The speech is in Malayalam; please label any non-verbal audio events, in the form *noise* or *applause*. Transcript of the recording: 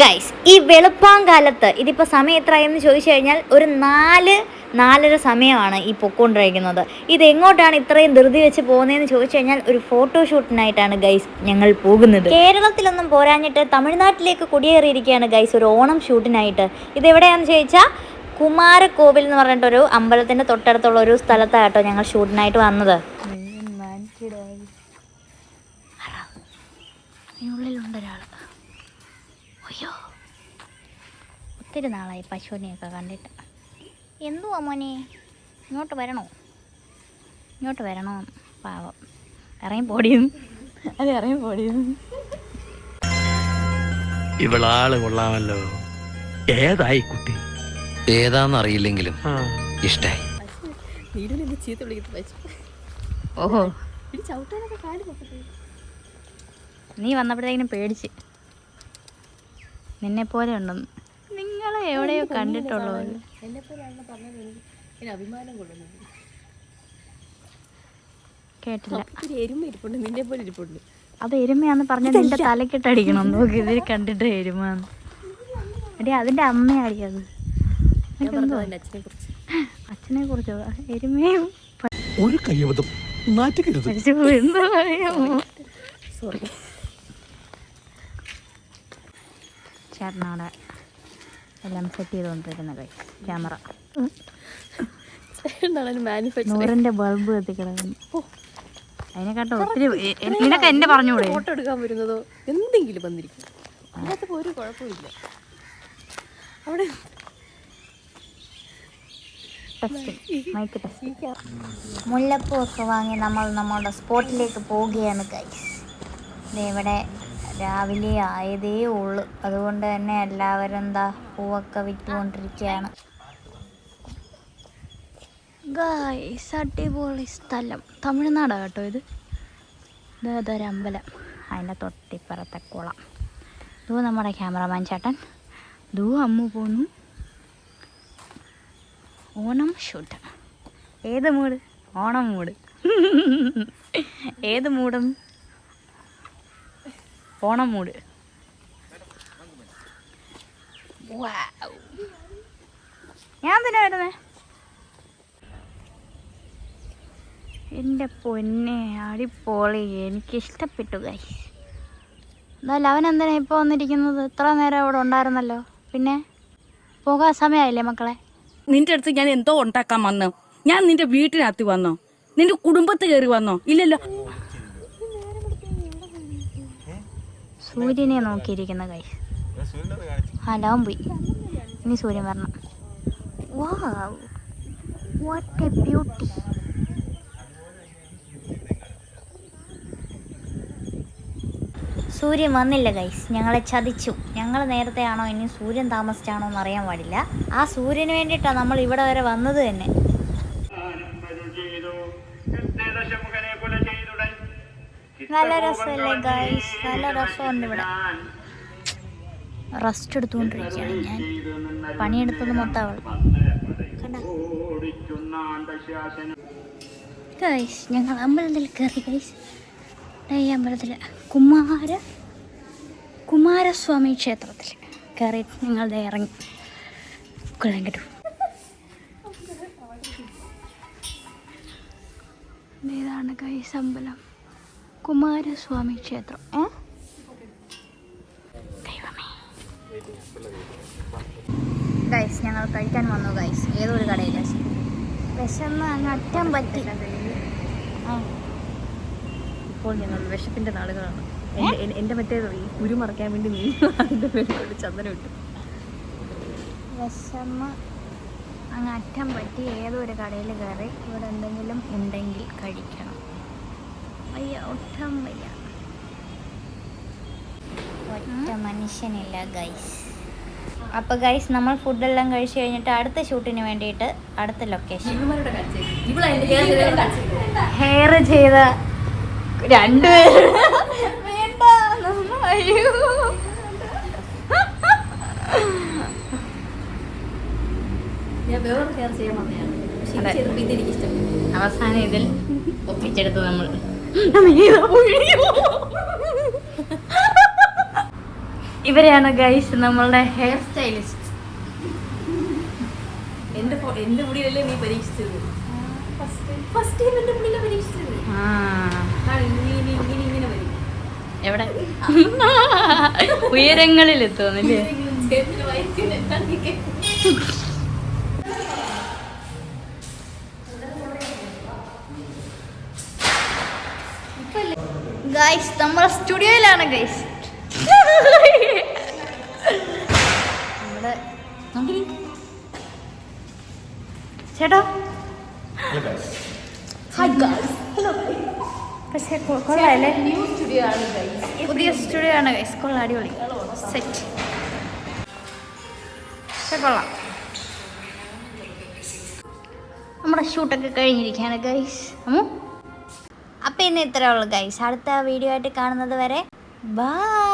ഗൈസ് ഈ വെളുപ്പാങ്കാലത്ത് ഇതിപ്പോൾ സമയം എത്രയെന്ന് ചോദിച്ചു കഴിഞ്ഞാൽ ഒരു നാല് നാലര സമയമാണ് ഈ പൊക്കോണ്ടിരിക്കുന്നത് ഇത് എങ്ങോട്ടാണ് ഇത്രയും ധൃതി വെച്ച് പോകുന്നതെന്ന് ചോദിച്ചു കഴിഞ്ഞാൽ ഒരു ഫോട്ടോഷൂട്ടിനായിട്ടാണ് ഗൈസ് ഞങ്ങൾ പോകുന്നത്. കേരളത്തിലൊന്നും പോരാഞ്ഞിട്ട് തമിഴ്നാട്ടിലേക്ക് കുടിയേറിയിരിക്കുകയാണ് ഗൈസ് ഒരു ഓണം ഷൂട്ടിനായിട്ട്. ഇത് എവിടെയാണെന്ന് ചോദിച്ചാൽ കുമാരക്കോവിൽ എന്ന് പറഞ്ഞിട്ടൊരു അമ്പലത്തിന്റെ തൊട്ടടുത്തുള്ള ഒരു സ്ഥലത്തായിട്ടോ ഞങ്ങൾ ഷൂട്ടിനായിട്ട് വന്നത്. അതിനുള്ളിലുണ്ട് ഒരാൾ അയ്യോ ഒത്തിരി നാളായി പശുവിനെയൊക്കെ കണ്ടിട്ട്. എന്തുവാ മോനെ? ഇങ്ങോട്ട് വരണോ? ഇങ്ങോട്ട് വരണോ? പാവം. ഇറങ്ങി പോടിയും. അത് ഇറങ്ങി പോടിയും. ഇവളാൾ കൊള്ളാമല്ലോ. ഏതായി കുട്ടി? ഏതാന്നറിയില്ലെങ്കിലും അറിയില്ലെങ്കിലും ഇഷ്ടായി. ചീത്ത ഓഹോ. നീ വന്നപ്പോഴത്തേക്കിനും പേടിച്ച്. നിന്നെ പോലെ ഉണ്ടെന്ന് എവിടെയോ കണ്ടിട്ടുള്ളൂ എന്നെ പോലെയാണെന്ന് പറഞ്ഞത് എനിക്ക് അഭിമാനം കൊള്ളുന്നു കേട്ടില്ല. ഒരു എരുമ ഇരിപ്പുണ്ട് നിന്നെ പോലെ ഇരിപ്പുണ്ട്. അത് എരുമയാന്ന് പറഞ്ഞ നിന്റെ തലക്കിട്ടടിക്കണം നോക്ക് ഇതിൽ കണ്ടിട്ട് എരുമാന്ന് എടി അതിന്റെ അമ്മയാടി അത്. അച്ഛനെ കുറിച്ച്. എരുമയും? ഒരു കയ്യബദ്ധം നാറ്റുകരുത് പഠിച്ചു എന്താ പറയാമോ സോറി ചേട്ടനവിടെ എല്ലാം സെറ്റ് ചെയ്തുകൊണ്ടിരിക്കുന്ന കൈ ക്യാമറ നൂറിന്റെ ബൾബ് കത്തിക്കിടക്കുന്നു. അതിനെക്കാട്ടും ഒത്തിരി നിനക്ക് എന്നെ പറഞ്ഞുകൂടെ? ഫോട്ടോ എടുക്കാൻ വരുന്നതോ? എന്തെങ്കിലും വന്നിരിക്കും. അതിനകത്ത് ഒരു കുഴപ്പമില്ല അവിടെ മൈക്ക്. മുല്ലപ്പൂ ഒക്കെ വാങ്ങി നമ്മൾ നമ്മുടെ സ്പോട്ടിലേക്ക് പോവുകയാണ് ഗൈസ് ഇവിടെ രാവിലെ ആയതേ ഉള്ളു. അതുകൊണ്ട് തന്നെ എല്ലാവരും എന്താ പൂവൊക്കെ വിറ്റുകൊണ്ടിരിക്കുകയാണ്. അടിപൊളി സ്ഥലം. തമിഴ്നാടാണ് കേട്ടോ ഇത്. ഇത് ഇതൊരു അമ്പലം. അതിന്റെ തൊട്ടിപ്പുറത്തെ കുളം. ദൂ നമ്മുടെ ക്യാമറമാൻ ചേട്ടൻ. ദൂ അമ്മു പോന്നു. ഓണം ഷൂട്ട് ഏത് മൂട് ഓണം മൂട് *laughs* ഏത് മൂടും ഓണം മൂട്. ഞാൻ തന്നെ വരുന്നേ? എന്റെ പൊന്നെ അടിപൊളി. എനിക്ക് ഇഷ്ടപ്പെട്ടു ഗൈ എന്തായാലും അവൻ എന്തിനാ ഇപ്പോൾ വന്നിരിക്കുന്നത്? ഇത്ര നേരം അവിടെ ഉണ്ടായിരുന്നല്ലോ. പിന്നെ? പോകാൻ സമയമായില്ലേ മക്കളെ? നിന്റെ അടുത്ത് ഞാൻ എന്തോ ഉണ്ടാക്കാൻ വന്നോ. ഞാൻ നിന്റെ വീട്ടിനകത്ത് വന്നോ? നിന്റെ കുടുംബത്ത് കയറി വന്നോ? ഇല്ലല്ലോ. സൂര്യനെ നോക്കിയിരിക്കുന്ന കൈ ആ പോയി. ഇനി സൂര്യൻ വരണം. വാട്ട് എ ബ്യൂട്ടി സൂര്യൻ വന്നില്ല ഗൈസ് ഞങ്ങളെ ചതിച്ചു. ഞങ്ങൾ നേരത്തെയാണോ ഇനി സൂര്യൻ താമസിച്ചാണോ എന്ന് അറിയാൻ പാടില്ല. ആ സൂര്യന് വേണ്ടിയിട്ടാണ് നമ്മൾ ഇവിടെ വരെ വന്നത് തന്നെ. നല്ല രസമല്ലേ ഗൈസ് നല്ല രസമുണ്ട് ഇവിടെ. റെസ്റ്റ് എടുത്തുകൊണ്ടിരിക്കുകയാണ് ഞാൻ. പണിയെടുത്തത് മൊത്തം അവൾ. ഗൈസ് ഞങ്ങൾ അമ്പലത്തിൽ കയറി ഗൈസ് ഈ അമ്പലത്തിൽ കുമാര കുമാരസ്വാമി ക്ഷേത്രത്തിൽ കയറി ഞങ്ങൾ ദേ ഇറങ്ങി. കൊള്ളാൻ കിട്ടും. ഇതാണ് ഗൈസ് അമ്പലം. കുമാരസ്വാമി ക്ഷേത്രം. ഏ? ഗൈസ് ഞങ്ങൾ കഴിക്കാൻ വന്നു ഗൈസ് ഏതൊരു കടയിൽ വിശന്ന് അങ്ങ് അറ്റം പറ്റി. ഇപ്പോൾ ഞങ്ങൾ വിശപ്പിന്റെ നാളുകളാണ്. എന്റെ- മറ്റേ കുരു മറക്കാൻ വേണ്ടി നീ അതിന്റെ പേരിൽ ചന്ദനം ഇട്ടു. വിശന്ന് അങ്ങ് അറ്റം പറ്റി ഏതൊരു കടയിൽ കയറി. ഇവിടെ എന്തെങ്കിലും ഉണ്ടെങ്കിൽ കഴിക്കണം. അയ്യ ഒട്ടും വയ്യ ഒറ്റ മനുഷ്യനില്ല ഗൈസ് അപ്പോൾ ഗൈസ് നമ്മൾ ഫുഡെല്ലാം കഴിച്ചു കഴിഞ്ഞിട്ട് അടുത്ത ഷൂട്ടിന് വേണ്ടിയിട്ട് അടുത്ത ലൊക്കേഷൻ ഹെയർ ചെയ്ത. രണ്ടുപേരും വേണ്ട അയ്യോ. അവസാനം ഇതിൽ ഒപ്പിച്ചെടുത്തു നമ്മൾ *laughs* ഇവരെയാണ് ഗൈസ് നമ്മളുടെ ഹെയർ സ്റ്റൈലിസ്റ്റ് എന്റെ എന്റെ മുടിയിലല്ലേ നീ പരീക്ഷിച്ചത്? ഫസ്റ്റ് ടൈം എന്റെ മുടിയിലെ പരീക്ഷിച്ചത്. ഇങ്ങനെ വരും. എവിടെ? *laughs* ഉയരങ്ങളിൽ ഗൈസ് നമ്മൾ സ്റ്റുഡിയോയിലാണ് ഗൈസ് നമ്മുടെ. ചേട്ടാ. പക്ഷേ കൊള്ളാല്ലേ? ന്യൂ സ്റ്റുഡിയോ ആണ് ഗൈസ് പുതിയ സ്റ്റുഡിയോ ആണ് ഗൈസ് കൊള്ളാം അടിപൊളി. സെറ്റ് പക്ഷേ കൊള്ളാം. നമ്മുടെ ഷൂട്ടൊക്കെ കഴിഞ്ഞിരിക്കുകയാണ് ഗൈസ് അമ്മു. അപ്പം ഇന്ന് ഇത്രയേ ഉള്ളൂ ഗൈസ് അടുത്ത വീഡിയോ ആയിട്ട് കാണുന്നത് വരെ ബൈ